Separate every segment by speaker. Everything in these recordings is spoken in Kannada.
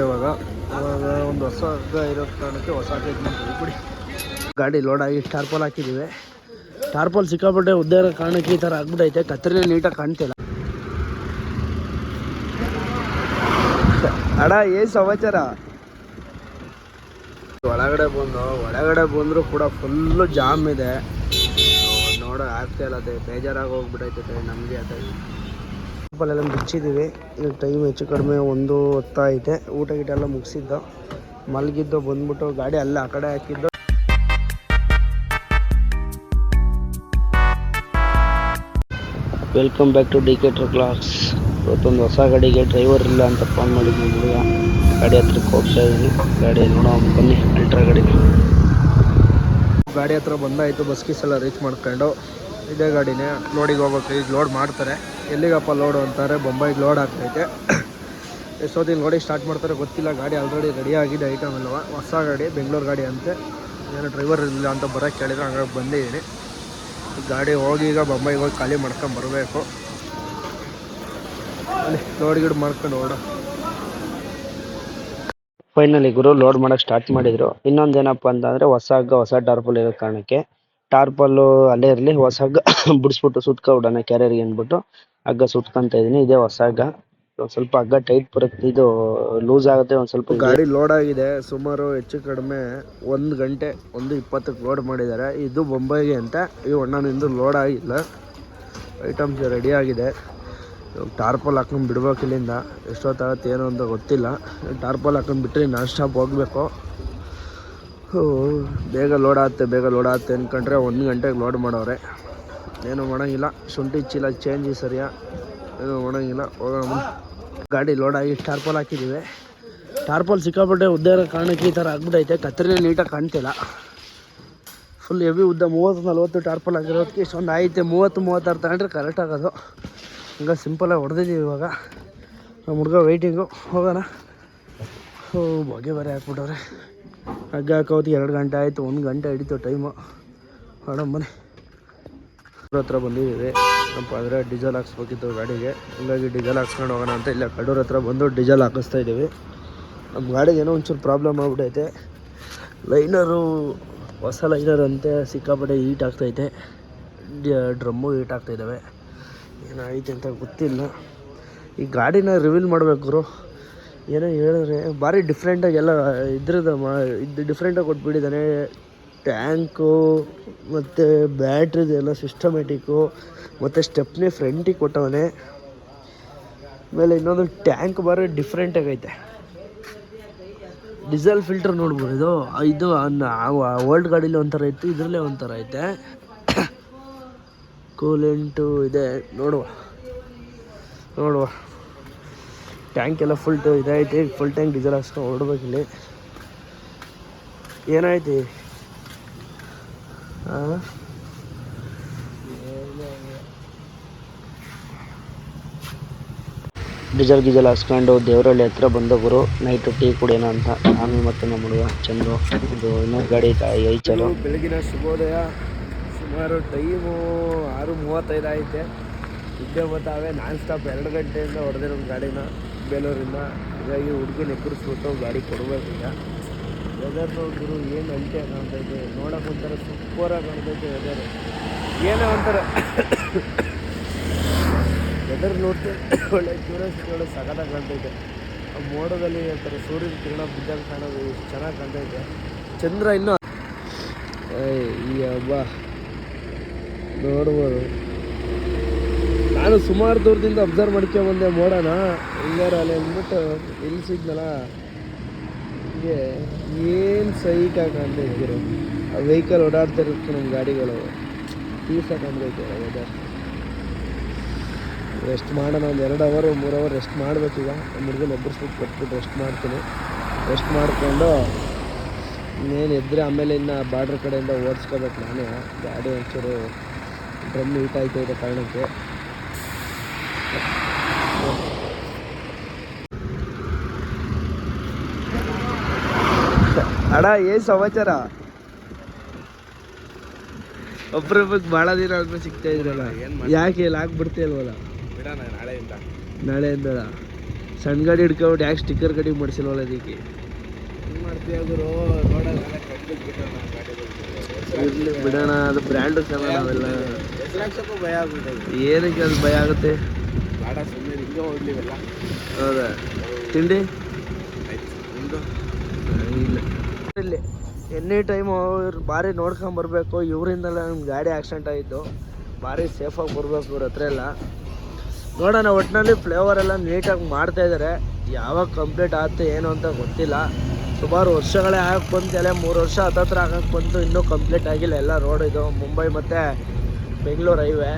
Speaker 1: ಇವಾಗ. ಇವಾಗ ಒಂದು ಹೊಸ ಇರೋ ಕಾರಣಕ್ಕೆ ಹೊಸ ಬಿಡಿ. ಗಾಡಿ ಲೋಡ್ ಆಗಿ ಟಾರ್ಪಲ್ ಹಾಕಿದ್ದೀವಿ. ಟಾರ್ಪಲ್ ಸಿಕ್ಕಾಪಟ್ಟೆ ಉದ್ದ ಇರೋ ಕಾರಣಕ್ಕೆ ಈ ಥರ ಆಗ್ಬಿಟ್ಟೈತೆ ಕತ್ತರಿನೇ ನೀಟಾಗಿ ಕಾಣ್ತಿಲ್ಲ. ಅಣ್ಣ, ಏನು ಸಮಾಚಾರ? ಒಳಗಡೆ ಬಂದು, ಒಳಗಡೆ ಬಂದರೂ ಕೂಡ ಫುಲ್ಲು ಜಾಮ್ ಇದೆ. ನೋಡೋ, ಆಗ್ತಾ ಇಲ್ಲ, ಅದೇ ಬೇಜಾರಾಗಿ ಹೋಗ್ಬಿಟ್ಟೈತೆ ನಮಗೆ ಅದೇ. ಎಲ್ಲ ಮುಚ್ಚಿದ್ದೀವಿ ಈಗ ಟೈಮ್ ಹೆಚ್ಚು ಕಡಿಮೆ ಒಂದು ಹೊತ್ತಾಯಿತೆ. ಊಟ ಗೀಟ ಎಲ್ಲ ಮುಗಿಸಿದ್ದು. ಮಲಗಿದ್ದು ಬಂದ್ಬಿಟ್ಟು ಗಾಡಿ ಅಲ್ಲೇ ಆ ಕಡೆ ಹಾಕಿದ್ದು. ವೆಲ್ಕಮ್ ಬ್ಯಾಕ್ ಟು ಡಿ ಕೆಟ್ರ್ ಕ್ಲಾಸ್ ಇವತ್ತೊಂದು ಹೊಸ ಗಾಡಿಗೆ ಡ್ರೈವರ್ ಇಲ್ಲ ಅಂತ ಫೋನ್ ಮಾಡಿದ್ವಿ ಹುಡುಗ. ಗಾಡಿ ಹತ್ರಕ್ಕೆ ಹೋಗ್ತಾ ಇದ್ದೀನಿ. ಗಾಡಿ ನೋಡೋ ಬನ್ನಿ ಅಲ್ಟ್ರಾ ಗಾಡಿ. ಗಾಡಿ ಹತ್ರ ಬಂದಾಯಿತು ಬಸ್ ಎಲ್ಲ ರೀಚ್ ಮಾಡ್ಕೊಂಡು. ಇದೇ ಗಾಡಿನೇ ಲೋಡಿಗೆ ಹೋಗ್ಬೇಕು ಈಗ ಲೋಡ್ ಮಾಡ್ತಾರೆ. ಎಲ್ಲಿಗಪ್ಪ ಲೋಡು ಅಂತಾರೆ ಬೊಂಬೈಗೆ ಲೋಡ್ ಆಗ್ತೈತೆ. ಎಷ್ಟೊತ್ತಿಗೆ ನೋಡಿ ಸ್ಟಾರ್ಟ್ ಮಾಡ್ತಾರೆ ಗೊತ್ತಿಲ್ಲ, ಗಾಡಿ ಆಲ್ರೆಡಿ ರೆಡಿ ಆಗಿದೆ ಐಟಮ್ ಎಲ್ಲವ ಹೊಸ ಗಾಡಿ ಬೆಂಗಳೂರು ಗಾಡಿ ಅಂತೆ. ಏನೋ ಡ್ರೈವರ್ ಇರಲಿಲ್ಲ ಅಂತ ಬರೋಕ್ಕೆ ಕೇಳಿದ್ರೆ ಹಂಗಾಗಿ ಬಂದಿದ್ದೀನಿ. ಗಾಡಿ ಹೋಗಿ ಈಗ ಬೊಂಬೈಗೆ ಹೋಗಿ ಖಾಲಿ ಮಾಡ್ಕೊಂಡು ಬರಬೇಕು. ಅಲ್ಲಿ ಲೋಡ್ ಗಿಡ್ ಮಾಡ್ಕೊಂಡು ಓಡ ಫೈನಲಿ ಗುರು, ಲೋಡ್ ಮಾಡಕ್ಕೆ ಸ್ಟಾರ್ಟ್ ಮಾಡಿದ್ರು. ಇನ್ನೊಂದೇನಪ್ಪ ಅಂತಂದರೆ ಹೊಸ ಹಗ್ಗ ಹೊಸ ಟಾರ್ಪಲ್ ಇರೋ ಕಾರಣಕ್ಕೆ ಟಾರ್ಪಲ್ಲು ಅಲ್ಲೇ ಇರಲಿ, ಹೊಸ ಹಗ್ಗ ಬಿಡಿಸ್ಬಿಟ್ಟು ಸುತ್ಕೊಬಿಡೋಣ ಕ್ಯಾರಿಯರ್ಗೆ ಅಂದ್ಬಿಟ್ಟು ಹಗ್ಗ ಸುತ್ಕೊಂತ ಇದ್ದೀನಿ ಇದೇ ಹೊಸ ಹಗ್ಗ. ಒಂದ್ ಸ್ವಲ್ಪ ಹಗ್ಗ ಟೈಟ್ ಬರುತ್ತೆ, ಇದು ಲೂಸ್ ಆಗುತ್ತೆ, ಒಂದು ಸ್ವಲ್ಪ ಗಾಡಿ ಲೋಡ್ ಆಗಿದೆ, ಸುಮಾರು ಹೆಚ್ಚು ಕಡಿಮೆ ಒಂದು ಗಂಟೆ, ಒಂದು ಇಪ್ಪತ್ತಕ್ಕೆ ಲೋಡ್ ಮಾಡಿದ್ದಾರೆ. ಇದು ಬೊಂಬೈಗೆ ಅಂತ, ಈ ಅಣ್ಣನಿಂದ ಲೋಡ್ ಆಗಿಲ್ಲ. ಐಟಮ್ಸ್ ರೆಡಿ ಆಗಿದೆ. ಟಾರ್ಪಲ್ ಹಾಕೊಂಡು ಬಿಡ್ಬೇಕು ಇಲ್ಲಿಂದ, ಎಷ್ಟೊತ್ತಾಗತ್ತೆ, ಏನು ಅಂತ ಗೊತ್ತಿಲ್ಲ. ಟಾರ್ಪಲ್ ಹಾಕೊಂಡು ಬಿಟ್ಟರೆ ನಾನ್ ಸ್ಟಾಪ್ ಹೋಗಬೇಕು. ಬೇಗ ಲೋಡ್ ಆಗುತ್ತೆ, ಬೇಗ ಲೋಡ್ ಆಗುತ್ತೆ ಅಂದ್ಕೊಂಡ್ರೆ ಒಂದು ಗಂಟೆಗೆ ಲೋಡ್ ಮಾಡೋರೆ. ಏನೂ ಮಾಡೋಂಗಿಲ್ಲ, ಶುಂಠಿ ಚೀಲ ಚೇಂಜ್ ಸರಿಯಾ? ಏನೂ ಮಾಡೋಂಗಿಲ್ಲ, ಹೋಗೋಣ ಗಾಡಿ ಲೋಡ್ ಆಗಿ ಟಾರ್ಪಲ್ ಹಾಕಿದ್ದೀವಿ. ಟಾರ್ಪಲ್ ಸಿಕ್ಕಾಪಟ್ಟೆ ಉದ್ದ ಇರೋ ಕಾರಣಕ್ಕೆ ಈ ಥರ ಆಗ್ಬಿಟ್ಟೈತೆ ಕತ್ತರಿನೇ ನೀಟಾಗಿ ಕಾಣ್ತಿಲ್ಲ. ಫುಲ್ ಹೆವಿ ಉದ್ದ, ಮೂವತ್ತು ನಲ್ವತ್ತು ಟಾರ್ಪಲ್ ಆಗಿರೋದಕ್ಕೆ ಇಷ್ಟೊಂದು ಐತೆ ಮೂವತ್ತು, ಮೂವತ್ತಾರು ತಗೊಂಡ್ರೆ ಕರೆಕ್ಟ್ ಆಗೋದು. ಹಂಗೆ ಸಿಂಪಲಾಗಿ ಹೊಡೆದಿದ್ದೀವಿ ಇವಾಗ. ನಮ್ಮ ಹುಡುಗ ವೆಯ್ಟಿಂಗು ಹೋಗೋಣ. ಓ ಬಗೆ ಬೇರೆ ಹಾಕ್ಬಿಟ್ಟವ್ರೆ ಹಗ್ಗ ಹಾಕೋತಿ ಎರಡು ಗಂಟೆ ಆಯಿತು, ಒಂದು ಗಂಟೆ ಹಿಡಿತು ಟೈಮು ಮೇಡಮ್ ಅವ್ರ ಹತ್ರ ಬಂದಿದ್ದೀವಿ. ನಮ್ಮ ಅಂದರೆ ಡೀಸೆಲ್ ಹಾಕ್ಸ್ಬೇಕಿತ್ತು ಗಾಡಿಗೆ. ಹಂಗಾಗಿ ಡೀಸೆಲ್ ಹಾಕ್ಸ್ಕೊಂಡು ಹೋಗೋಣ ಅಂತ ಇಲ್ಲ, ಕಡೂರ್ ಹತ್ರ ಬಂದು ಡೀಸೆಲ್ ಹಾಕಿಸ್ತಾ ಇದ್ದೀವಿ. ನಮ್ಮ ಗಾಡಿಗೆ ಏನೋ ಒಂಚೂರು ಪ್ರಾಬ್ಲಮ್ ಆಗ್ಬಿಟ್ಟೈತೆ ಲೈನರು, ಹೊಸ ಲೈನರ್ ಅಂತೆ ಸಿಕ್ಕಾಪಟ್ಟೆ ಹೀಟ್ ಆಗ್ತೈತೆ. ಡ್ರಮ್ಮು ಹೀಟ್ ಆಗ್ತಾಯಿದ್ದಾವೆ ಏನಾಯ್ತು ಅಂತ ಗೊತ್ತಿಲ್ಲ. ಈ ಗಾಡಿನ ರಿವೀಲ್ ಮಾಡಬೇಕು ಏನೋ ಹೇಳಿದ್ರೆ, ಭಾರಿ ಡಿಫ್ರೆಂಟಾಗಿ ಎಲ್ಲ ಇದ್ರದ್ದು ಮಾ, ಇದು ಡಿಫ್ರೆಂಟಾಗಿ ಕೊಟ್ಬಿಟ್ಟಿದ್ದಾನೆ. ಟ್ಯಾಂಕು ಮತ್ತು ಬ್ಯಾಟ್ರಿದು ಎಲ್ಲ ಸಿಸ್ಟಮೆಟಿಕ್ಕು ಮತ್ತು ಸ್ಟೆಪ್ನಿ ಫ್ರೆಂಟಿಗೆ ಕೊಟ್ಟವನೆ. ಆಮೇಲೆ ಇನ್ನೊಂದು ಟ್ಯಾಂಕ್ ಭಾರಿ ಡಿಫ್ರೆಂಟಾಗೈತೆ ಡೀಸೆಲ್ ಫಿಲ್ಟರ್ ನೋಡ್ಬೋದು ಇದು. ಇದು ಓಲ್ಡ್ ಗಾಡೀಲಿ ಒಂಥರ ಇತ್ತು, ಇದರಲ್ಲೇ ಒಂಥರ ಐತೆ. ಕೂಲೆಂಟು ಇದೆ, ನೋಡುವ. ನೋಡುವ. ಟ್ಯಾಂಕ್ ಎಲ್ಲ ಫುಲ್ ಇದೈತೆ ಫುಲ್ ಟ್ಯಾಂಕ್ ಡೀಸೆಲ್ ಅಷ್ಟು ಹೊರಡ್ಬೇಕು ಏನಾಯ್ತಿ? ಡೀಸೆಲ್ ಗೀಸೆಲ್ ಹಾಕ್ಸ್ಕೊಂಡು ದೇವರಳ್ಳಿ ಹತ್ರ ಬಂದ ಗುರು ನೈಟ್ ಟೀ ಕುಡಿಯೋಣ ಅಂತ. ನಾನು ಮತ್ತು ನಮ್ಮ ಹುಡುಗ ಚಂದ್ರು. ಇದು ಇನ್ನೊಂದು ಗಾಡಿ ಐಚಲು. ಬೆಳಗಿನ ಶುಭೋದಯ. ಸುಮಾರು ಟೈಮು ಆರು ಮೂವತ್ತೈದು ಐತೆ ಇದ್ದೇ ಬರ್ತಾವೆ ನಾನ್ ಸ್ಟಾಪ್ ಎರಡು ಗಂಟೆಯಿಂದ ಹೊಡೆದಿರೋ ಗಾಡಿನ. ಬೇಲೂರಿಂದ ಹೀಗಾಗಿ ಹುಡುಗಿನ ಎಕ್ಕರಿಸ್ಬಿಟ್ಟು ಗಾಡಿ ಕೊಡಬೇಕೀಗ ವೆದರ್ ನೋಡಿದ್ರು ಏನು ಅಂತೆ ಕಾಣ್ತೈತೆ. ನೋಡೋಕೆ ಒಂಥರ ಸೂಪರಾಗಿ ಕಾಣ್ತೈತೆ ವೆದರ್ ಏನೋ ಒಂಥರ ವೆದರ್ ನೋಡ್ತೀವಿ ಒಳ್ಳೆ ಕ್ಯೂರಿಯಾಸಿಟಿ ಒಳ್ಳೆ ಕಾಣ್ತೈತೆ. ಆ ಮೋಡದಲ್ಲಿ ಒಂಥರ ಸೂರ್ಯನ ಕಿರಣ ಬಿದ್ದಂಗೆ ಕಾಣೋದು ಎಷ್ಟು ಚೆನ್ನಾಗಿ ಕಾಣ್ತೈತೆ. ಚಂದ್ರ ಇನ್ನೂ ಈ ಹಬ್ಬ ನೋಡ್ಬೋದು. ನಾನು ಸುಮಾರು ದೂರದಿಂದ ಅಬ್ಸರ್ವ್ ಮಾಡ್ಕೊಂಬಂದೆ ಮೋಡನ. ಹಿಂಗಾರ ಅಲ್ಲಿ ಅಂದ್ಬಿಟ್ಟು ನಿಲ್ಲಿಸಿದ್ನಲ್ಲ ಹೀಗೆ ಏನು ಸೈಟ್ ಕಾಣ್ತೈತೆ ಇದ್ದರು ಆ ವೆಹಿಕಲ್ ಓಡಾಡ್ತಾ ಇರುತ್ತೆ ನಮ್ಮ ಗಾಡಿಗಳು. ಪೀಸ್ ಕಾಣ್ತೈತೆ ವೆದರ್ ರೆಸ್ಟ್ ಮಾಡೋಣ, ಒಂದು ಎರಡು ಅವರು ಮೂರು ಅವರ್ ರೆಸ್ಟ್ ಮಾಡಬೇಕೀಗ ನಮ್ಮ ಹುಡುಗನ ಎಬ್ಬರಿಸ್ಬಿಟ್ಟು ಕೊಟ್ಬಿಟ್ಟು ರೆಸ್ಟ್ ಮಾಡ್ತೀನಿ. ರೆಸ್ಟ್ ಮಾಡಿಕೊಂಡು ಇನ್ನೇನು ಎದ್ದರೆ ಆಮೇಲೆ ಇನ್ನು ಬಾರ್ಡ್ರ್ ಕಡೆಯಿಂದ ಓಡಿಸ್ಕೋಬೇಕು ನಾನೇ. ಗಾಡಿ ಒಂಚೂರು ಡ್ರಮ್ ಹೀಟ್ ಆಯ್ತು ಇದೆ ಕಾರಣಕ್ಕೆ. ಅಡ ಏನ್ ಸಮಾಚಾರ? ಒಬ್ರೊಬ್ಬಕ್ಕೆ ಭಾಳ ದಿನ ಆದ್ಮೇಲೆ ಸಿಗ್ತಾ ಇದ್ರಲ್ಲ. ಯಾಕೆ ಇಲ್ಲಿ ಆಗ್ಬಿಡ್ತಿಲ್ವಲ್ಲ
Speaker 2: ನಾಳೆ ನಾಳೆಯಿಂದ.
Speaker 1: ಸಣ್ಣ ಗಾಡಿ ಹಿಡ್ಕೊಂಡು ಯಾಕೆ ಸ್ಟಿಕ್ಕರ್ ಕಡಿಮೆ ಮಾಡಿಸಿಲ್ವಲ್ಲ ಅದಕ್ಕೆ? ಬಿಡೋಣ ಅದು ಬ್ರ್ಯಾಂಡು
Speaker 2: ಚೆನ್ನಾಗಿ
Speaker 1: ಏನಕ್ಕೆ ಅದು ಭಯ ಆಗುತ್ತೆ?
Speaker 2: ಬೇಡ ಸುಮ್ಮನೆ ಹಿಂಗೆ ಹೋಗ್ಲಿವೆಲ್ಲ
Speaker 1: ಹೌದಾ ತಿಂಡಿ?
Speaker 2: ಆಯ್ತು.
Speaker 1: ಇಲ್ಲ ಇಲ್ಲಿ ಎನಿ ಟೈಮು ಭಾರಿ ನೋಡ್ಕೊಂಡ್ ಬರಬೇಕು. ಇವರಿಂದಲೇ ನಮ್ಮ ಗಾಡಿ ಆಕ್ಸಿಡೆಂಟ್ ಆಯಿತು ಭಾರಿ ಸೇಫಾಗಿ ಬರಬೇಕು ಇವ್ರ ಹತ್ರ ಎಲ್ಲ. ನೋಡೋಣ ಒಟ್ಟಿನಲ್ಲಿ ಫ್ಲೇವರ್ ಎಲ್ಲ ನೀಟಾಗಿ ಮಾಡ್ತಾ ಇದ್ದಾರೆ ಯಾವಾಗ ಕಂಪ್ಲೀಟ್ ಆಗುತ್ತೆ ಏನು ಅಂತ ಗೊತ್ತಿಲ್ಲ. ಸುಮಾರು ವರ್ಷಗಳೇ ಆಗಕ್ಕೆ ಬಂತು ಎಲ್ಲ ಮೂರು ವರ್ಷ ಹತ್ತತ್ರ ಆಗಕ್ಕೆ ಬಂತು ಇನ್ನೂ ಕಂಪ್ಲೀಟ್ ಆಗಿಲ್ಲ. ಎಲ್ಲ ರೋಡ್ ಇದು ಮುಂಬೈ ಮತ್ತು ಬೆಂಗಳೂರು ಹೈವೇ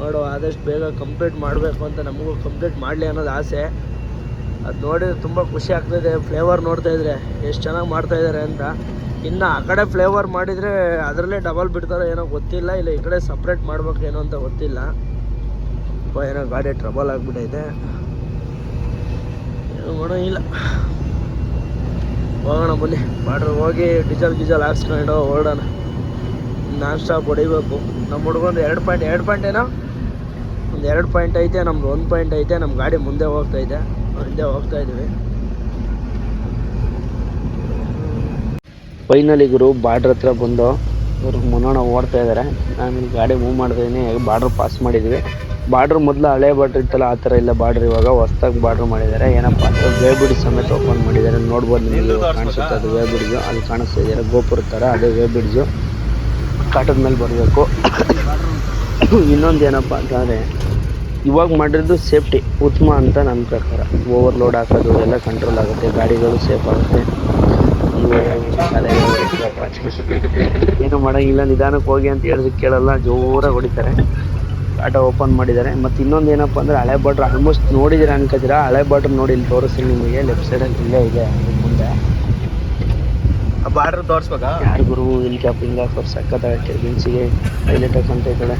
Speaker 1: ನೋಡು, ಆದಷ್ಟು ಬೇಗ ಕಂಪ್ಲೀಟ್ ಮಾಡಬೇಕು ಅಂತ ನಮಗೂ ಕಂಪ್ಲೀಟ್ ಮಾಡಲಿ ಅನ್ನೋದು ಆಸೆ. ಅದು ನೋಡಿದ್ರೆ ತುಂಬ ಖುಷಿ ಆಗ್ತಾಯಿದೆ ಫ್ಲೇವರ್ ನೋಡ್ತಾ ಇದ್ರೆ ಎಷ್ಟು ಚೆನ್ನಾಗಿ ಮಾಡ್ತಾ ಇದ್ದಾರೆ ಅಂತ. ಇನ್ನು ಆ ಕಡೆ ಫ್ಲೇವರ್ ಮಾಡಿದರೆ ಅದರಲ್ಲೇ ಡಬಲ್ ಬಿಡ್ತಾರೋ ಏನೋ ಗೊತ್ತಿಲ್ಲ. ಇಲ್ಲ ಈ ಕಡೆ ಸಪ್ರೇಟ್ ಮಾಡ್ಬೇಕು ಏನೋ ಅಂತ ಗೊತ್ತಿಲ್ಲ. ಏನೋ ಗಾಡಿ ಟ್ರಬಲ್ ಆಗಿಬಿಟ್ಟೈತೆ ಏನು ಇಲ್ಲ. ಹೋಗೋಣ ಬನ್ನಿ. ಬಾಡ್ರ್ ಹೋಗಿ ಡೀಸೆಲ್ ಗೀಸಲ್ ಹಾಕ್ಸ್ಕೊಂಡು ಹೊರಡೋಣ ನಾನ್ ಸ್ಟಾಪ್ ಹೊಡಿಬೇಕು. ನಮ್ಮ ಹುಡುಗೊಂದು ಎರಡು ಪಾಯಿಂಟ್ ಎರಡು ಪಾಯಿಂಟ್ ಏನೋ? ಒಂದು ಎರಡು ಪಾಯಿಂಟ್ ಐತೆ ನಮ್ದು ಒಂದು ಪಾಯಿಂಟ್ ಐತೆ ನಮ್ಮ ಗಾಡಿ ಮುಂದೆ ಹೋಗ್ತಾ ಇದೆ. ನಾವು ಹಿಂದೆ ಹೋಗ್ತಾ ಇದ್ದೀವಿ. ಫೈನಲಿ ಗುರು ಬಾರ್ಡ್ರ್ ಹತ್ರ ಬಂದು ಇವ್ರು ಮುನ್ನೋಣ ಓಡ್ತಾ ಇದ್ದಾರೆ ನಾನು ಇಲ್ಲಿ ಗಾಡಿ ಮೂವ್ ಮಾಡ್ತಾ ಇದೀನಿ ಬಾರ್ಡ್ರ್ ಪಾಸ್ ಮಾಡಿದ್ವಿ. ಬಾರ್ಡ್ರ್ ಮೊದಲು ಹಳೆ ಬಾರ್ಡ್ರ್ ಇತ್ತಲ್ಲ ಆ ಥರ ಇಲ್ಲ ಬಾರ್ಡ್ರ್ ಇವಾಗ ಹೊಸ್ದಾಗಿ ಬಾರ್ಡ್ರ್ ಮಾಡಿದ್ದಾರೆ. ಏನಪ್ಪ ಅಂದರೆ ವೇಬಿಡಿ ಸಮೇತ ಓಪನ್ ಮಾಡಿದ್ದಾರೆ. ನೋಡ್ಬೋದು ನಿಮಗೆ ಕಾಣಿಸುತ್ತೆ. ಅದು ವೇಬಿಡ್ಜು ಅಲ್ಲಿ ಕಾಣಿಸ್ತಾ ಇದ್ದಾರೆ ಗೋಪುರ ಥರ ಅದೇ ವೇಬಿಡಿಜು ಕಾಟದ ಮೇಲೆ ಬರಬೇಕು. ಇನ್ನೊಂದು ಏನಪ್ಪ ಅಂತಂದರೆ ಇವಾಗ ಮಾಡಿರೋದು ಸೇಫ್ಟಿ, ಉತ್ತಮ ಅಂತ ನನ್ನ ಪ್ರಕಾರ. ಓವರ್ಲೋಡ್ ಹಾಕೋದು, ಎಲ್ಲ ಕಂಟ್ರೋಲ್ ಆಗುತ್ತೆ, ಗಾಡಿಗಳು ಸೇಫ್ ಆಗುತ್ತೆ. ಏನು ಮಾಡೋಂಗಿಲ್ಲ ನಿಧಾನಕ್ಕೆ ಹೋಗಿ ಅಂತ ಹೇಳಿದ್ರೆ ಕೇಳಲ್ಲ, ಜೋರಾಗಿ ಹೊಡಿತಾರೆ. ಆಟೋ ಓಪನ್ ಮಾಡಿದ್ದಾರೆ. ಮತ್ತು ಇನ್ನೊಂದು ಏನಪ್ಪ ಅಂದರೆ, ಹಳೆ ಬಾಟ್ರ್ ಆಲ್ಮೋಸ್ಟ್ ನೋಡಿದ್ದೀರ ಅನ್ಕೋತೀರಾ? ಹಳೆ ಬಾಟ್ರ್ ನೋಡಿ ಇಲ್ಲಿ ತೋರಿಸ್ತೀನಿ ನಿಮಗೆ ಲೆಫ್ಟ್ ಸೈಡಲ್ಲಿ ಇಲ್ಲೇ ಇದೆ ಮುಂದೆ.
Speaker 2: ಬಾರ್ಡ್ರ್ ತೋರಿಸ್ಬೇಕಾ?
Speaker 1: ಯಾರು ಗುರು ಇಲ್ಲಿ ಕ್ಯಾಪ್ ಹಿಂಗೆ ಹಾಕೋರು ಸಕ್ಕತ್ತಾಗಕ್ಕೆ ಬೆಂಚಿಗೆ ಹೈಲೈಟ್ ಅಂತ ಕಡೆ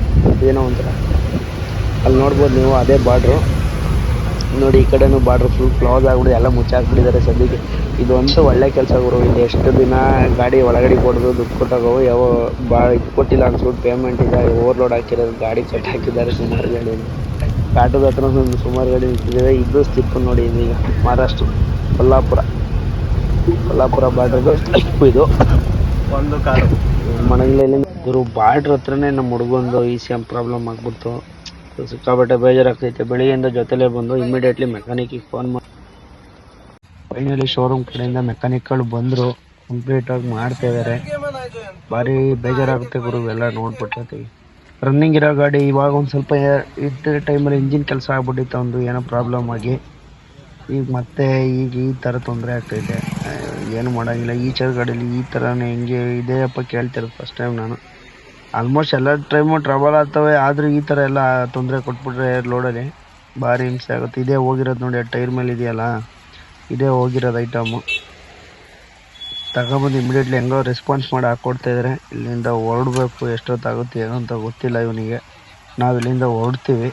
Speaker 1: ಏನೋ ಒಂಥರ. ಅಲ್ಲಿ ನೋಡ್ಬೋದು ನೀವು ಅದೇ ಬಾರ್ಡ್ರು. ನೋಡಿ, ಈ ಕಡೆನೂ ಬಾರ್ಡ್ರ್ ಫುಲ್ ಕ್ಲೋಸ್ ಆಗ್ಬಿಡಿ ಎಲ್ಲ ಮುಚ್ಚಾಕ್ಬಿಟ್ಟಿದ್ದಾರೆ ಸದ್ಯಕ್ಕೆ. ಇದೊಂದು ಒಳ್ಳೆ ಕೆಲಸ ಗುರು. ಇಲ್ಲಿ ಎಷ್ಟು ದಿನ ಗಾಡಿ ಒಳಗಡೆ ಕೊಡೋದು, ದುಡ್ಡು ಕೊಟ್ಟಾಗವು ಯಾವ ಬಾ, ಇದು ಕೊಟ್ಟಿಲ್ಲ ಅನ್ಸ್ಬಿಟ್ಟು ಪೇಮೆಂಟ್ ಇದೆ. ಓವರ್ಲೋಡ್ ಹಾಕಿರೋದು, ಗಾಡಿ ಕಟ್ ಹಾಕಿದ್ದಾರೆ ಸುಮಾರು ಗಾಡಿ ಕಾಟದ ಹತ್ರ ಸುಮಾರು ಗಾಡಿ ನಿಂತಿದ್ದೇವೆ. ಇದು ಸ್ಟಿಪ್ ನೋಡಿ ಇದೀಗ. ಮಹಾರಾಷ್ಟ್ರ, ಕೊಲ್ಲಾಪುರ. ಕೊಲ್ಲಾಪುರ ಬಾರ್ಡ್ರಿಗೆ ಇದು
Speaker 2: ಒಂದು ಕಾರು.
Speaker 1: ಮನೆಗಳಲ್ಲಿ ಗುರು ಬಾರ್ಡ್ರ್ ಹತ್ರನೇ ನಮ್ಮ ಹುಡುಗಂದು ಈ ಎಂ ಪ್ರಾಬ್ಲಮ್ ಆಗ್ಬಿಡ್ತು. ಸಿಕ್ಕಾಬಟ್ಟೆ ಬೇಜಾರಾಗ್ತೈತೆ. ಬೆಳಿಗ್ಗೆಯಿಂದ ಜೊತೆಲೇ ಬಂದು ಇಮಿಡಿಯೇಟ್ಲಿ ಮೆಕ್ಯಾನಿಕಿಗೆ ಫೋನ್ ಮಾಡಿ. ಫೈನಲಿ ಶೋರೂಮ್ ಕಡೆಯಿಂದ ಮೆಕ್ಯಾನಿಕ್ಗಳು ಬಂದರು. ಕಂಪ್ಲೀಟಾಗಿ ಮಾಡ್ತಾ ಇದ್ದಾರೆ ಭಾರಿ ಬೇಜಾರಾಗುತ್ತೆ ಗುರು ಎಲ್ಲ ನೋಡ್ಬಿಟ್ಟಿರ್ತೀವಿ ರನ್ನಿಂಗ್ ಇರೋ ಗಾಡಿ ಇವಾಗ ಒಂದು ಸ್ವಲ್ಪ ಇದ್ದ ಟೈಮಲ್ಲಿ ಇಂಜಿನ್ ಕೆಲಸ ಆಗ್ಬಿಟ್ಟಿತ್ತು ಒಂದು ಏನೋ ಪ್ರಾಬ್ಲಮ್ ಆಗಿ. ಈಗ ಮತ್ತೆ ಈಗ ಈ ಥರ ತೊಂದರೆ ಆಗ್ತೈತೆ. ಏನು ಮಾಡೋಂಗಿಲ್ಲ. ಈ ಗಾಡೀಲಿ ಈ ಥರನೇ ಹೆಂಗೆ ಇದೆಯಪ್ಪ ಕೇಳ್ತಿರೋದು ಫಸ್ಟ್ ಟೈಮ್ ನಾನು. ಆಲ್ಮೋಸ್ಟ್ ಎಲ್ಲ ಟೈಮು ಟ್ರಬಲ್ ಆಗ್ತವೆ. ಆದರೂ ಈ ಥರ ಎಲ್ಲ ತೊಂದರೆ ಕೊಟ್ಬಿಟ್ರೆ ಲೋಡಲ್ಲಿ ಭಾರಿ ಹಿಂಸೆ ಆಗುತ್ತೆ. ಇದೇ ಹೋಗಿರೋದು ನೋಡಿ ಟೈರ್ ಮೇಲೆ ಇದೆಯಲ್ಲ? ಇದೇ ಹೋಗಿರೋದು ಐಟಮು ತಗೊಬಂದು ಇಮಿಡಿಯೇಟ್ಲಿ ಹೆಂಗೋ ರೆಸ್ಪಾನ್ಸ್ ಮಾಡಿ ಹಾಕ್ಕೊಡ್ತಾ ಇದ್ದಾರೆ ಇಲ್ಲಿಂದ ಹೊರಡ್ಬೇಕು ಎಷ್ಟೊತ್ತಾಗುತ್ತೆ, ಏನು ಅಂತ ಗೊತ್ತಿಲ್ಲ ಇವನಿಗೆ. ನಾವು ಇಲ್ಲಿಂದ ಹೊರಡ್ತೀವಿ.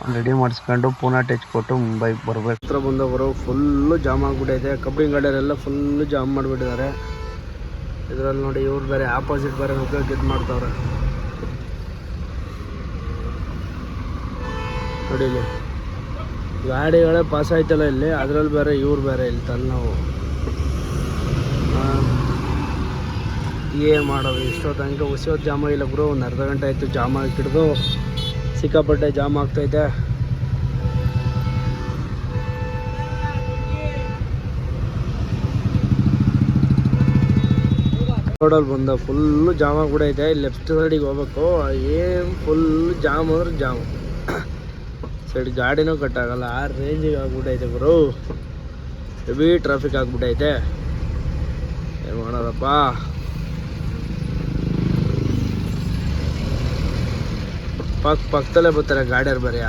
Speaker 1: ರೆಡಿ ಮಾಡಿಸ್ಕೊಂಡು ಪೂನಾ ಟಚ್ ಕೊಟ್ಟು ಮುಂಬೈಗೆ ಬರ್ಬೇಕು. ಹತ್ರ ಬಂದವರು ಫುಲ್ಲು ಜಾಮ್ ಆಗಿಬಿಟ್ಟೈತೆ. ಕಬ್ಬಿನ ಗಾಡಿಯರೆಲ್ಲ ಫುಲ್ಲು ಜಾಮ್ ಮಾಡಿಬಿಟ್ಟಿದ್ದಾರೆ. ಇದರಲ್ಲಿ ನೋಡಿ ಇವ್ರು ಬೇರೆ ಆಪೋಸಿಟ್ ಬೇರೆ ಇದು ಮಾಡ್ತಾವ್ರೆ. ನೋಡಿ ಇಲ್ಲಿ. ಗಾಡಿಗಳೇ ಪಾಸ್ ಆಯ್ತಲ್ಲ ಇಲ್ಲಿ. ಅದ್ರಲ್ಲಿ ಬೇರೆ ಇವ್ರು ಬೇರೆ ಇಲ್ಲಿ ತಲೆನೋವು. ಏನು ಮಾಡೋದು? ಇಷ್ಟೋ ತನಕ ಉಸಿಯೋದು ಜಾಮ್ ಇಲ್ಲ ಗುರು. ಒಂದು ಅರ್ಧ ಗಂಟೆ ಆಯಿತು ಜಾಮ್ ಹಿಡಿದು ಸಿಕ್ಕಾಪಟ್ಟೆ ಜಾಮ್ ಆಗ್ತೈತೆ ರೋಡಲ್ಲಿ ಬಂದ ಫುಲ್ಲು ಜಾಮ್ ಆಗ್ಬಿಡೈತೆ ಲೆಫ್ಟ್ ಸೈಡಿಗೆ ಹೋಗ್ಬೇಕು. ಏನು ಫುಲ್ ಜಾಮ್ ಅಂದ್ರೆ ಜಾಮ್. ಸೈಡ್ ಗಾಡಿನೂ ಕಟ್ಟಾಗಲ್ಲ ಆ ರೇಂಜಿಗೆ ಆಗ್ಬಿಟ್ಟೈತೆ ಬರು ಹೆವಿ ಟ್ರಾಫಿಕ್ ಆಗ್ಬಿಟ್ಟೈತೆ ಏನು ಮಾಡೋದಪ್ಪ? ಪಕ್ ಪಕ್ಕದಲ್ಲೇ ಬರ್ತಾರೆ ಗಾಡಿಯವ್ರು ಬರೆಯ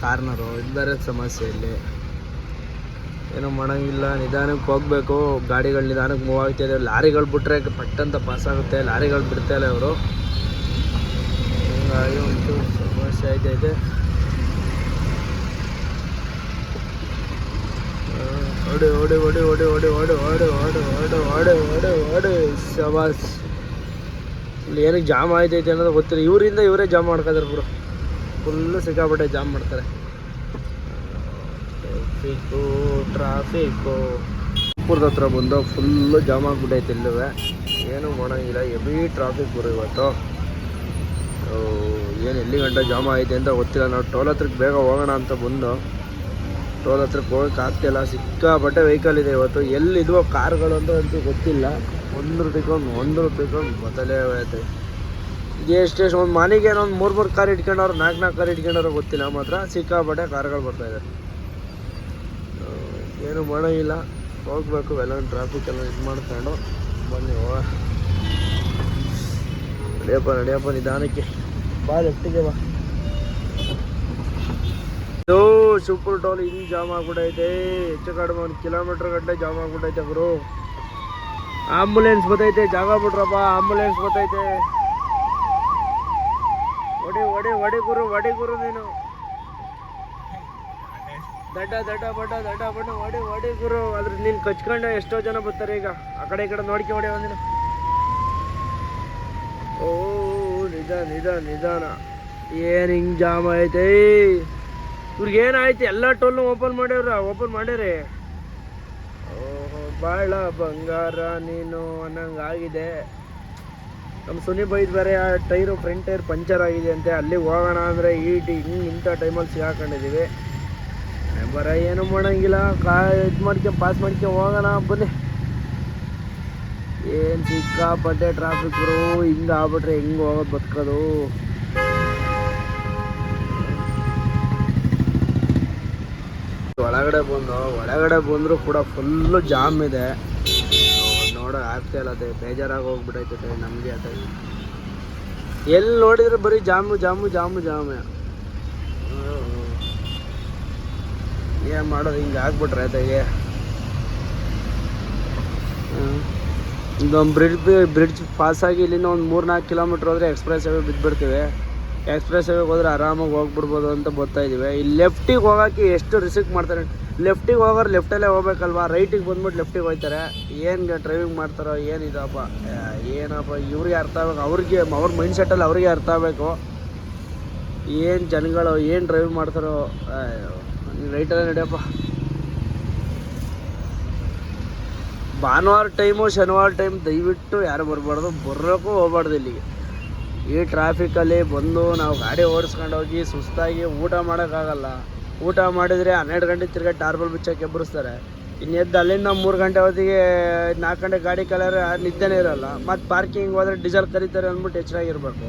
Speaker 1: ಕಾರ್ನರು ಇದು ಬೇರೆ ಸಮಸ್ಯೆ ಇಲ್ಲಿ ಏನೂ ಮಾಡೋಂಗಿಲ್ಲ ನಿಧಾನಕ್ಕೆ ಹೋಗ್ಬೇಕು ಗಾಡಿಗಳು ನಿಧಾನಕ್ಕೆ ಮೂವ್ ಆಗ್ತಾಯಿದೆ ಲಾರಿಗಳು ಬಿಟ್ಟರೆ ಪಟ್ಟಂತ ಪಾಸ್ ಆಗುತ್ತೆ ಲಾರಿಗಳು ಬಿಡ್ತಾ ಇಲ್ಲ ಇವರು ಹಿಂಗಾಗಿ ಒಂಚೂರು ಸಮಸ್ಯೆ ಆಯ್ತೈತೆ ಓಡಿ ಓಡಿ ಓಡಿ ಓಡಿ ಓಡಿ ಓಡಿ ಓಡಿ ಓಡಿ ಓಡಿ ಓಡಿ ಓಡಿ ಓಡಿ ಶಬಾಸ್ ಏನಕ್ಕೆ ಜಾಮ್ ಆಯ್ತೈತೆ ಅನ್ನೋದು ಗೊತ್ತಿಲ್ಲ. ಇವರಿಂದ ಇವರೇ ಜಾಮ್ ಮಾಡ್ಕೋತಾರೆ ಬ್ರೋ ಫುಲ್ಲು ಸಿಕ್ಕಾಪಟ್ಟೆ ಜಾಮ್ ಮಾಡ್ತಾರೆ. ಟ್ರಾಫಿಕ್ಕು ಟ್ರಾಫಿಕ್ಕು ಪುರದ ಹತ್ರ ಬಂದು ಫುಲ್ಲು ಜಾಮ್ ಆಗ್ಬಿಟ್ಟೈತೆ ಇಲ್ಲವೇ. ಏನು ಮಾಡೋಂಗಿಲ್ಲ. ಎವಿ ಟ್ರಾಫಿಕ್ ಬರೋ ಇವತ್ತು. ಏನು ಎಲ್ಲಿ ಗಂಟೆ ಜಾಮ್ ಐತೆ ಅಂತ ಗೊತ್ತಿಲ್ಲ. ನಾವು ಟೋಲ್ ಹತ್ರಕ್ಕೆ ಬೇಗ ಹೋಗೋಣ ಅಂತ ಬಂದು ಟೋಲ್ ಹತ್ರಕ್ಕೆ ಹೋಗಕ್ಕೆ ಆಗ್ತಿಲ್ಲ. ಸಿಕ್ಕಾಪಟ್ಟೆ ವೆಹಿಕಲ್ ಇದೆ ಇವತ್ತು. ಎಲ್ಲಿದ್ವೋ ಕಾರ್ಗಳು ಅಂತ ಅಂತೂ ಗೊತ್ತಿಲ್ಲ. ಒಂದು ರೂಪಾಯಿಗೊಂದು ಒಂದು ರೂಪಾಯಿಗೊಂದು ಮೊದಲೇ ಐತೆ ಎಷ್ಟು ಎಷ್ಟು ಒಂದು ಮನೆಗೆ ಒಂದು ಮೂರು ಮೂರು ಕಾರ್ ಇಟ್ಕೊಂಡವ್ರು, ನಾಲ್ಕು ನಾಲ್ಕು ಕಾರ್ ಇಟ್ಕೊಂಡವ್ರು ಗೊತ್ತಿಲ್ಲ ಮಾತ್ರ, ಸಿಕ್ಕಾಪಟ್ಟೆ ಕಾರ್ಗಳು ಬರ್ತಾ ಇದೆ. ಏನು ಮಾಡೋಂಗಿಲ್ಲ ಹೋಗ್ಬೇಕು, ಎಲ್ಲ ಟ್ರಾಫಿಕ್ ಎಲ್ಲ ಇದು ಮಾಡ್ಕೊಂಡು, ಬನ್ನಿ ಹೋಗ ನಡೆಯಪ್ಪ ನಡೆಯಪ್ಪ, ನಿಧಾನಕ್ಕೆ. ಬಾ ಲೆಫ್ಟಿಗೆ ಬಾ. ಇದು ಸೂಪರ್ ಟೋಲ್ ಹಿಂಗೆ ಜಾಮ್ ಆಗ್ಬಿಟ್ಟೈತೆ ಹೆಚ್ಚು ಕಡಿಮೆ ಒಂದು ಕಿಲೋಮೀಟ್ರ್ ಗಂಟೆ ಜಾಮ್ ಆಗ್ಬಿಟ್ಟೈತೆ ಗುರು. ಆಂಬುಲೆನ್ಸ್ ಬತ್ತೈತೆ, ಜಾಗ ಬಿಡ್ರಪ್ಪ ಆಂಬುಲೆನ್ಸ್ ಬತ್ತೈತೆ. ಒಡಿ ಒಡಿ ಒಡಿ ಗುರು ಒಡಿ ಗುರು ನೀನು. ದಡ್ಡ ದಡ್ಡ, ಬಡ್ಡ ದಡ್ಡ, ಬಡ್ಡ ಒಡಿ ಒಡಿ ಗುರು. ಅದ್ರ ನೀನು ಕಚ್ಕೊಂಡೆ ಎಷ್ಟೋ ಜನ ಬರ್ತಾರೆ ಈಗ. ಆ ಕಡೆ ಈ ಕಡೆ ನೋಡ್ಕೆ ಒಂದಿನ ಓ ನಿಜ ನಿಧಾನ ನಿಧಾನ. ಏನು ಹಿಂಗೆ ಜಾಮ್ ಐತೆ? ಇವ್ರಿಗೆ ಏನಾಯ್ತು ಎಲ್ಲ ಟೋಲ್ನು ಓಪನ್ ಮಾಡ್ಯಾವ್ರ? ಓಪನ್ ಮಾಡ್ಯಾರೆ? ಓಹೋ ಬಾಳ ಬಂಗಾರ ನೀನು ಅನ್ನಂಗೆ ಆಗಿದೆ ನಮ್ಮ ಸುನಿ ಬೈದ್ ಬೇರೆ ಆ ಟೈರು ಫ್ರಂಟ್ ಟೈರ್ ಪಂಚರ್ ಆಗಿದೆ ಅಂತೆ ಅಲ್ಲಿಗೆ ಹೋಗೋಣ ಅಂದರೆ ಈಟಿ ಹಿಂಗೆ ಇಂಥ ಟೈಮಲ್ಲಿ ಸಿಗಾಕೊಂಡಿದ್ದೀವಿ. ಬರ ಏನು ಮಾಡಂಗಿಲ್ಲ, ಕಾ ಇದು ಮಾಡ್ಕೊಂಡು ಪಾಸ್ ಮಾಡ್ಕೊಂಡು ಹೋಗೋಣ ಬನ್ನಿ. ಏನು ಸಿಕ್ಕಾಪಟ್ಟೆ ಟ್ರಾಫಿಕ್ರು ಹಿಂಗೆ ಆಗ್ಬಿಟ್ರೆ ಹೆಂಗೆ ಹೋಗೋದು ಬದುಕೋದು. ಒಳಗಡೆ ಬಂದು ಒಳಗಡೆ ಬಂದರೂ ಕೂಡ ಫುಲ್ಲು ಜಾಮ್ ಇದೆ. ನೋಡೋ, ಆಗ್ತಾ ಇಲ್ಲ ಅದೇ, ಬೇಜಾರಾಗಿ ಹೋಗ್ಬಿಟ್ಟೈತೆ ನಮಗೆ ಅದೇ. ಎಲ್ಲಿ ನೋಡಿದ್ರೆ ಬರೀ ಜಾಮು ಜಾಮು ಜಾಮು ಜಾಮೆ ಏನು ಮಾಡೋದು, ಹಿಂಗೆ ಆಗ್ಬಿಟ್ರೆ ಆಯ್ತಾಗೆ ಇದೊಂದು ಬ್ರಿಡ್ಜ್ ಬ್ರಿಡ್ಜ್ ಪಾಸಾಗಿ ಇಲ್ಲಿಂದ ಒಂದು ಮೂರು ನಾಲ್ಕು ಕಿಲೋಮೀಟ್ರ್ ಹೋದರೆ ಎಕ್ಸ್ಪ್ರೆಸ್ ಹೈವೇ ಬಿದ್ದುಬಿಡ್ತೀವಿ ಎಕ್ಸ್ಪ್ರೆಸ್ ಹೈವೇಗೆ ಹೋದ್ರೆ ಆರಾಮಾಗಿ ಹೋಗ್ಬಿಡ್ಬೋದು ಅಂತ ಬರ್ತಾ ಇದ್ದೀವಿ. ಇಲ್ಲಿ ಲೆಫ್ಟಿಗೆ ಹೋಗೋಕ್ಕೆ ಎಷ್ಟು ರಿಸ್ಕ್ ಮಾಡ್ತಾರೆ? ಲೆಫ್ಟಿಗೆ ಹೋಗೋರು ಲೆಫ್ಟಲ್ಲೇ ಹೋಗ್ಬೇಕಲ್ವಾ? ರೈಟಿಗೆ ಬಂದ್ಬಿಟ್ಟು ಲೆಫ್ಟಿಗೆ ಹೋಗ್ತಾರೆ. ಏನು ಡ್ರೈವಿಂಗ್ ಮಾಡ್ತಾರೋ ಏನಿದಪ್ಪ ಏನಪ್ಪ? ಇವ್ರಿಗೆ ಅರ್ಥ ಆಗಬೇಕು. ಅವ್ರಿಗೆ, ಅವ್ರ ಮೈಂಡ್ ಸೆಟ್ಟಲ್ಲಿ ಅವ್ರಿಗೆ ಅರ್ಥ ಆಗಬೇಕು. ಏನು ಜನಗಳು, ಏನು ಡ್ರೈವ್ ಮಾಡ್ತಾರೋ? ರೈಟಲ್ಲೇ ನಡೆಯಪ್ಪ. ಭಾನುವಾರ ಟೈಮು ಶನಿವಾರ ಟೈಮ್ ದಯವಿಟ್ಟು ಯಾರು ಬರಬಾರ್ದು ಬರೋಕ್ಕೂ ಹೋಗ್ಬಾರ್ದು ಇಲ್ಲಿಗೆ. ಈ ಟ್ರಾಫಿಕಲ್ಲಿ ಬಂದು ನಾವು ಗಾಡಿ ಓಡಿಸ್ಕೊಂಡು ಹೋಗಿ ಸುಸ್ತಾಗಿ ಊಟ ಮಾಡೋಕ್ಕಾಗಲ್ಲ. ಊಟ ಮಾಡಿದರೆ ಹನ್ನೆರಡು ಗಂಟೆ ತಿರ್ಗಾ ಟಾರ್ಬಲ್ ಬಿಚ್ಚಕ್ಕೆ ಎಬ್ಬರಿಸ್ತಾರೆ ಇನ್ನು ಎದ್ದು ಅಲ್ಲಿಂದ ಮೂರು ಗಂಟೆ ಹೊತ್ತಿಗೆ ನಾಲ್ಕು ಗಂಟೆ ಗಾಡಿ ಕಲರ್ ನಿದ್ದೆನೇ ಇರಲ್ಲ. ಮತ್ತು ಪಾರ್ಕಿಂಗ್ ಹೋದ್ರೆ ಡೀಸೆಲ್ ಕರೀತಾರೆ ಅಂದ್ಬಿಟ್ಟು ಎಚ್ಚರಾಗಿರ್ಬೇಕು.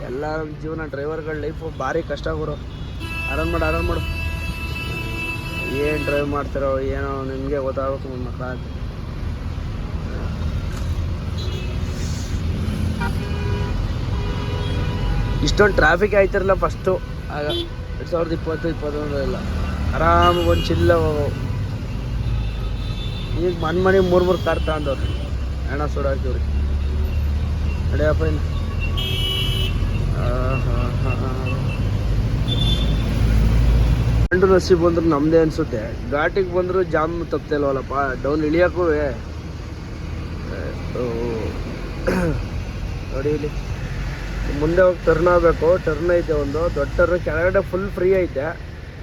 Speaker 1: ಎಲ್ಲ ಜೀವನ ಡ್ರೈವರ್ಗಳ ಲೈಫು ಭಾರಿ ಕಷ್ಟ ಗುರು. ಆರಾಮ್ ಮಾಡು ಆರಾಮ್ ಮಾಡು. ಏನು ಡ್ರೈವ್ ಮಾಡ್ತಾರೋ, ಏನೋ ನಿಮಗೆ ಗೊತ್ತಾಗಬೇಕು ನಿಮ್ಮ ಮಕ್ಕಳ ಇಷ್ಟೊಂದು ಟ್ರಾಫಿಕ್ ಆಯ್ತಿರಲ್ಲ ಫಸ್ಟು ಆಗ ಎರಡು ಸಾವಿರದ ಇಪ್ಪತ್ತು ಇಪ್ಪತ್ತೊಂದರೆಲ್ಲ ಆರಾಮಾಗಿ ಒಂದು ಚಿಲ್ಲ ಈಗ ಮನ್ ಮನೆಗೆ ಮೂರು ಮೂರು ಕಾರ್ ತಗೊಂಡವ್ರಿ. ಹಣ ಸುಡಾಕಿವ್ರಿ ನಡೆಯಪ್ಪ ಇನ್ನು. ಗಂಡು ನಸಿ ಬಂದ್ರು ನಮ್ಮದೇ ಅನಿಸುತ್ತೆ. ಘಾಟಿಗೆ ಬಂದರೂ ಜಾಮ್ ತಪ್ತಿಲ್ವಲ್ಲಪ್ಪ ಡೌನ್ ಇಳಿಯೋಕ್ಕೂ. ನೋಡಿ ಇಲ್ಲಿ. ಮುಂದೆ ಹೋಗಿ ಟರ್ನ್ ಆಗಬೇಕು. ಟರ್ನ್ ಐತೆ ಒಂದು. ದೊಡ್ಡ ಟರ್ನ್ ಕೆಳಗಡೆ ಫುಲ್ ಫ್ರೀ ಐತೆ.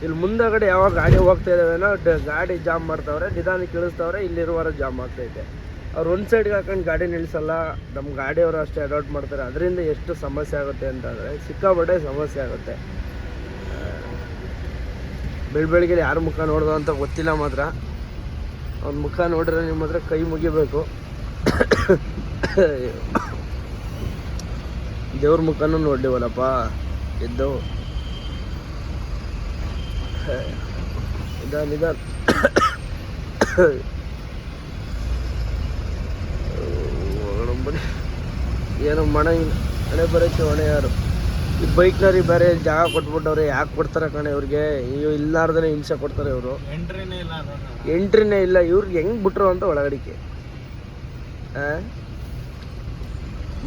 Speaker 1: ಇಲ್ಲಿ ಮುಂದಗಡೆ ಯಾವಾಗ ಗಾಡಿ ಹೋಗ್ತಾ ಇದಾವೇನೋ ಡ- ಗಾಡಿ ಜಾಮ್ ಮಾಡ್ತಾವ್ರೆ ನಿಧಾನಕ್ಕೆ ಇಳಿಸ್ತವ್ರೆ ಇಲ್ಲಿರುವವರ ಜಾಮ್ ಆಗ್ತೈತೆ ಅವ್ರು ಒಂದು ಸೈಡ್ಗೆ ಹಾಕೊಂಡು ಗಾಡಿ ನಿಲ್ಲಿಸಲ್ಲ ನಮ್ಮ ಗಾಡಿಯವರು ಅಷ್ಟೇ ಅಡಾಪ್ಟ್ ಮಾಡ್ತಾರೆ. ಅದರಿಂದ ಎಷ್ಟು ಸಮಸ್ಯೆ ಆಗುತ್ತೆ ಅಂತಂದರೆ, ಸಿಕ್ಕಾಪಟ್ಟೆ ಸಮಸ್ಯೆ ಆಗುತ್ತೆ. ಬೆಳ್ ಬೆಳಿಗ್ಗೆ ಯಾರ ಮುಖ ನೋಡ್ದು ಅಂತ ಗೊತ್ತಿಲ್ಲ ಮಾತ್ರ. ಅವ್ನ ಮುಖ ನೋಡಿದ್ರೆ ನಿಮ್ಮ ಹತ್ರ ಕೈ ಮುಗಿಬೇಕು. ದೇವ್ರ ಮುಖನೂ ನೋಡ್ಲಿವಲ್ಲಪ್ಪ ಎದ್ದು. ನಿಧಾನ ನಿಧಾನ. ಏನು ಬನ್ನಿ ಏನೋ ಮಾಡಂಗಿಲ್ಲ ಹಣೆ ಬರೋಕ್ಕೆ ಹೊಣೆ ಯಾರು. ಈ ಬೈಕ್ನವ್ರಿಗೆ ಬೇರೆ ಜಾಗ ಕೊಟ್ಬಿಟ್ಟವ್ರೆ ಯಾಕೆ ಕೊಡ್ತಾರೆ ಕಣೆ ಇವ್ರಿಗೆ? ಅಯ್ಯೋ ಇಲ್ಲಾರ್ದೇ ಹಿಂಸೆ ಕೊಡ್ತಾರೆ ಇವರು.
Speaker 2: ಎಂಟ್ರಿನೇ ಇಲ್ಲ
Speaker 1: ಎಂಟ್ರಿನೇ ಇಲ್ಲ ಇವ್ರಿಗೆ ಹೆಂಗ್ ಬಿಟ್ರು ಅಂತ ಒಳಗಡಿಕೆ. ಆ?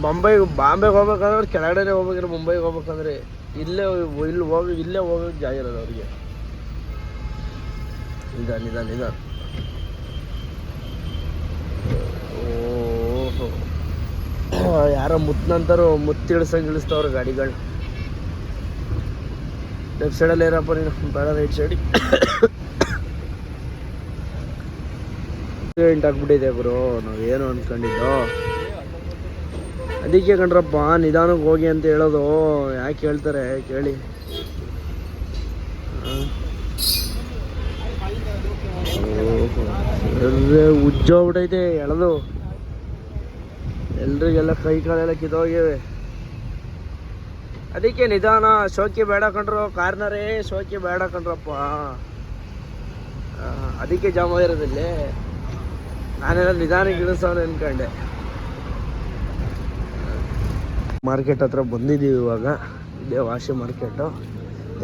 Speaker 1: ಮುಂಬೈಗೆ ಬಾಂಬೆಗೆ ಹೋಗ್ಬೇಕಂದ್ರೆ ಕೆಳಗಡೆನೆ ಹೋಗ್ಬೇಕ್ರಿ ಮುಂಬೈಗೆ ಹೋಗ್ಬೇಕಂದ್ರೆ ಇಲ್ಲೇ ಇಲ್ಲಿ ಹೋಗಿ, ಇಲ್ಲೇ ಹೋಗೋಕೆ ಜಾಗ ಇರೋದು ಅವ್ರಿಗೆ. ನಿಧಾನ ನಿಧಾನ ನಿಧಾನ. ಓಹೋ. ಯಾರೋ ಮುತ್ತನಂತಾರು ಮುತ್ತಿಳಿಸಂಗೆ ಇಳಿಸ್ತವ್ರೆ ಗಾಡಿಗಳು. ಲೆಫ್ಟ್ ಸೈಡಲ್ಲಿ ಏನಪ್ಪ ನೀನು? ಬೇಡ ರೈಟ್ ಸೈಡ್ ಆಕ್ಸಿಡೆಂಟ್ ಆಗ್ಬಿಟ್ಟಿದೆ ಗುರು, ನಾವೇನು ಅನ್ಕೊಂಡಿದ್ದು ಅದಕ್ಕೆ ಕಣ್ರಪ್ಪ, ನಿಧಾನಕ್ಕೆ ಹೋಗಿ ಅಂತ ಹೇಳೋದು. ಯಾಕೆ ಹೇಳ್ತಾರೆ? ಕೇಳಿ. ಉಜ್ಜೋಗ್ಬಿಟ್ಟೈತೆ ಎಳೆದು. ಎಲ್ರಿಗೆಲ್ಲ ಕೈ ಕಾಲೆಲ್ಲ ಕಿತ್ತೋಗಿವೆ. ಅದಕ್ಕೆ ನಿಧಾನ, ಶೋಕಿ ಬೇಡ ಕಂಡ್ರು ಕಾರ್ನರೇ, ಶೋಕಿ ಬೇಡ ಕಂಡ್ರಪ್ಪ ಅದಕ್ಕೆ ಜಾಮ ಇರೋದಿಲ್ಲ. ನಾನೆಲ್ಲ ನಿಧಾನಕ್ಕೆ ಇಳಿಸೋನು ಅನ್ಕೊಂಡೆ. ಮಾರ್ಕೆಟ್ ಹತ್ರ ಬಂದಿದ್ದೀವಿ ಇವಾಗ. ಇದೇ ವಾಶಿ ಮಾರ್ಕೆಟು.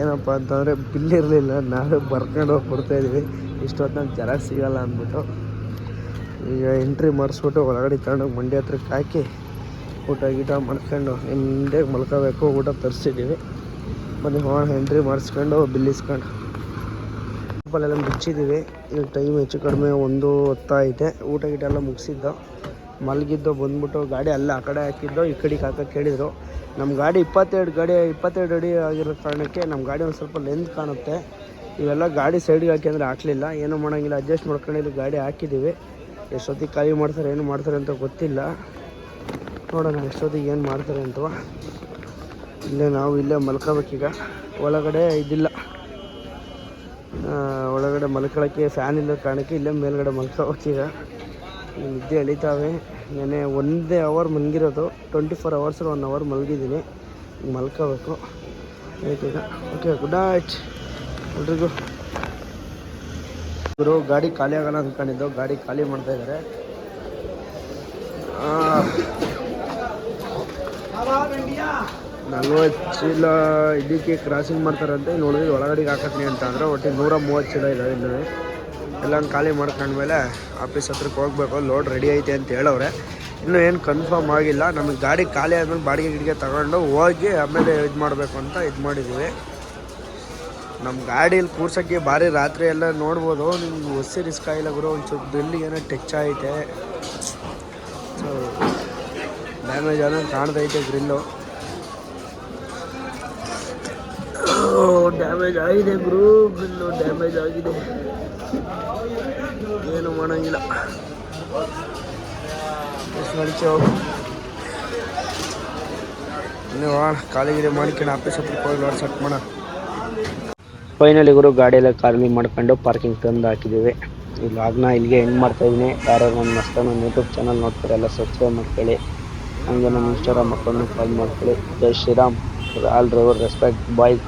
Speaker 1: ಏನಪ್ಪ ಅಂತಂದರೆ ಬಿಲ್ ಇರಲಿಲ್ಲ, ನಾವೇ ಬರ್ಕೊಂಡು ಹೋಗಿ ಕೊಡ್ತಾಯಿದ್ದೀವಿ ಇಷ್ಟೊತ್ತು ಜೆರಾಕ್ಸ್ ಸಿಗಲ್ಲ ಅಂದ್ಬಿಟ್ಟು. ಈಗ ಎಂಟ್ರಿ ಮಾಡಿಸ್ಬಿಟ್ಟು ಒಳಗಡೆ ತಗೊಂಡೋಗಿ ಮಂಡಿ ಹತ್ರಕ್ಕೆ ಹಾಕಿ ಊಟ ಗೀಟ ಮಾಡ್ಕೊಂಡು ಹಿಂದೆ ಮಲ್ಕೋಬೇಕು, ಊಟ ತರಿಸಿದ್ದೀವಿ ಬನ್ನಿ ಹೋಗೋಣ ಎಂಟ್ರಿ ಮಾಡಿಸ್ಕೊಂಡು ಬಿಲ್ಲಿಸ್ಕೊಂಡು ಎಲ್ಲ ಮುಚ್ಚಿದ್ದೀವಿ ಈಗ ಟೈಮ್ ಹೆಚ್ಚು ಕಡಿಮೆ ಒಂದು ಹೊತ್ತಾಯಿತೆ. ಊಟ ಗೀಟ ಎಲ್ಲ ಮುಗಿಸಿದ್ದು. ಮಲಗಿದ್ದು ಬಂದ್ಬಿಟ್ಟು ಗಾಡಿ ಅಲ್ಲ ಆ ಕಡೆ ಹಾಕಿದ್ದು, ಈ ಕಡೆಗೆ ಹಾಕಕ್ಕೆ ಕೇಳಿದರು. ನಮ್ಮ ಗಾಡಿ ಇಪ್ಪತ್ತೆರಡು ಗಾಡಿ, ಇಪ್ಪತ್ತೆರಡು ಅಡಿ ಆಗಿರೋ ಕಾರಣಕ್ಕೆ ನಮ್ಮ ಗಾಡಿ ಒಂದು ಸ್ವಲ್ಪ ಲೆಂತ್ ಕಾಣುತ್ತೆ. ಇವೆಲ್ಲ ಗಾಡಿ ಸೈಡ್ಗೆ ಹಾಕಿ ಅಂದರೆ ಹಾಕಲಿಲ್ಲ. ಏನೂ ಮಾಡೋಂಗಿಲ್ಲ. ಅಡ್ಜಸ್ಟ್ ಮಾಡ್ಕೊಂಡು ಗಾಡಿ ಹಾಕಿದ್ದೀವಿ ಎಷ್ಟೊತ್ತಿಗೆ ಖಾಲಿ ಮಾಡ್ತಾರೆ, ಏನು ಮಾಡ್ತಾರೆ ಅಂತ ಗೊತ್ತಿಲ್ಲ. ನೋಡೋಣ ಎಷ್ಟೊತ್ತಿಗೆ ಏನು ಮಾಡ್ತಾರೆ ಅಂತ. ಇಲ್ಲೇ ನಾವು ಇಲ್ಲೇ ಮಲ್ಕೋಬೇಕೀಗ ಒಳಗಡೆ ಇದಿಲ್ಲ. ಒಳಗಡೆ ಮಲ್ಕೊಳ್ಳೋಕ್ಕೆ ಫ್ಯಾನ್ ಇಲ್ಲ ಕಾರಣಕ್ಕೆ ಇಲ್ಲೇ ಮೇಲ್ಗಡೆ ಮಲ್ಕೋಬೇಕೀಗ ನಿದ್ದೆ ಎಳಿತಾವೆ. ನೆನೆ ಒಂದೇ ಅವರ್ ಮಲಗಿರೋದು ಟ್ವೆಂಟಿ ಫೋರ್ ಅವರ್ಸಲ್ಲಿ ಒನ್ ಅವರ್ ಮಲಗಿದ್ದೀನಿ. ಈಗ ಮಲ್ಕೋಬೇಕು. ಆಯ್ತೀಗ ಓಕೆ ಗುಡ್ ನೈಟ್ ಎಲ್ರಿಗೂ. ಗುರು, ಗಾಡಿ ಖಾಲಿ ಆಗೋಣ ಅಂದ್ಕೊಂಡಿದ್ದು ಗಾಡಿ ಖಾಲಿ ಮಾಡ್ತಾ ಇದ್ದಾರೆ. ನಲ್ವತ್ತು ಚೀಲ ಇದಕ್ಕೆ ಕ್ರಾಸಿಂಗ್ ಮಾಡ್ತಾರಂತೆ. ನೋಡಿದ್ವಿ ಒಳಗಡೆಗೆ ಹಾಕತ್ನಿ ಅಂತ ಅಂದ್ರೆ ಒಟ್ಟು ನೂರ ಮೂವತ್ತು ಚೀಲ ಇದಾವೆ ಇನ್ನೂ. ಎಲ್ಲ ಖಾಲಿ ಮಾಡ್ಕೊಂಡ್ಮೇಲೆ ಆಫೀಸ್ ಹತ್ರಕ್ಕೆ ಹೋಗ್ಬೇಕು. ಲೋಡ್ ರೆಡಿ ಐತೆ ಅಂತ ಹೇಳವ್ರೆ. ಇನ್ನೂ ಏನು ಕನ್ಫರ್ಮ್ ಆಗಿಲ್ಲ. ನಮಗೆ ಗಾಡಿ ಖಾಲಿ ಆದ್ಮೇಲೆ ಬಾಡಿಗೆ ಗಿಡಿಗೆ ತಗೊಂಡು ಹೋಗಿ ಆಮೇಲೆ ಇದು ಮಾಡಬೇಕು ಅಂತ ಇದು ಮಾಡಿದ್ದೀವಿ ನಮ್ಮ ಗಾಡೀಲಿ ಕೂರ್ಸೋಕ್ಕೆ ಭಾರಿ ರಾತ್ರಿ ಎಲ್ಲ ನೋಡ್ಬೋದು. ನಿಮ್ಗೆ ಹೊಸಿ ರಿಸ್ಕ್ ಆಗಿಲ್ಲ ಗುರು. ಒಂಚೂರು ಬಿಲ್ಲಿಗೆ ಏನೋ ಟೆಚ್ ಐತೆ. ಸೊ ಡ್ಯಾಮೇಜ್ ಆದಂಗೆ ಕಾಣ್ತೈತೆ ಗ್ರಿಲ್ಲು ಡ್ಯಾಮೇಜ್ ಆಗಿದೆ ಗುರು. ಗ್ರಿಲ್ಲು ಡ್ಯಾಮೇಜ್ ಆಗಿದೆ. ಏನು ಮಾಡೋಂಗಿಲ್ಲ. ಎಷ್ಟು ಕಾಲಿಗಿರಿ ಮಾಡ್ಕೊಂಡು ಆಫೀಸ್ ಹತ್ರ ಹೋಗಿ ನೋಡಿ ಸೆಟ್ ಮಾಡೋಣ. ಫೈನಲ್ ಇವರು ಗಾಡಿಯೆಲ್ಲ ಖಾಲಿ ಮಾಡ್ಕೊಂಡು ಪಾರ್ಕಿಂಗ್ ತಂದು ಹಾಕಿದ್ದೀವಿ. ಈ ಆಗ್ನ ಇಲ್ಲಿಗೆ ಎಂಡ್ ಮಾಡ್ತಾ ಇದ್ದೀನಿ. ಯಾರು ನನ್ನ ಮಸ್ತ ನನ್ನ ಯೂಟ್ಯೂಬ್ ಚಾನಲ್ ನೋಡ್ತಾರೆ, ಎಲ್ಲ ಸಬ್ಸ್ಕ್ರೈಬ್ ಮಾಡ್ಕೊಳ್ಳಿ. ಹಂಗೆ ನಮ್ಮ ಇನ್ಸ್ಟಾಗ್ರಾಮ್ ಅಕೌಂಟ್ನ ಫಾಲೋ ಮಾಡ್ಕೊಳ್ಳಿ. Jai Shriram. All driver respect bye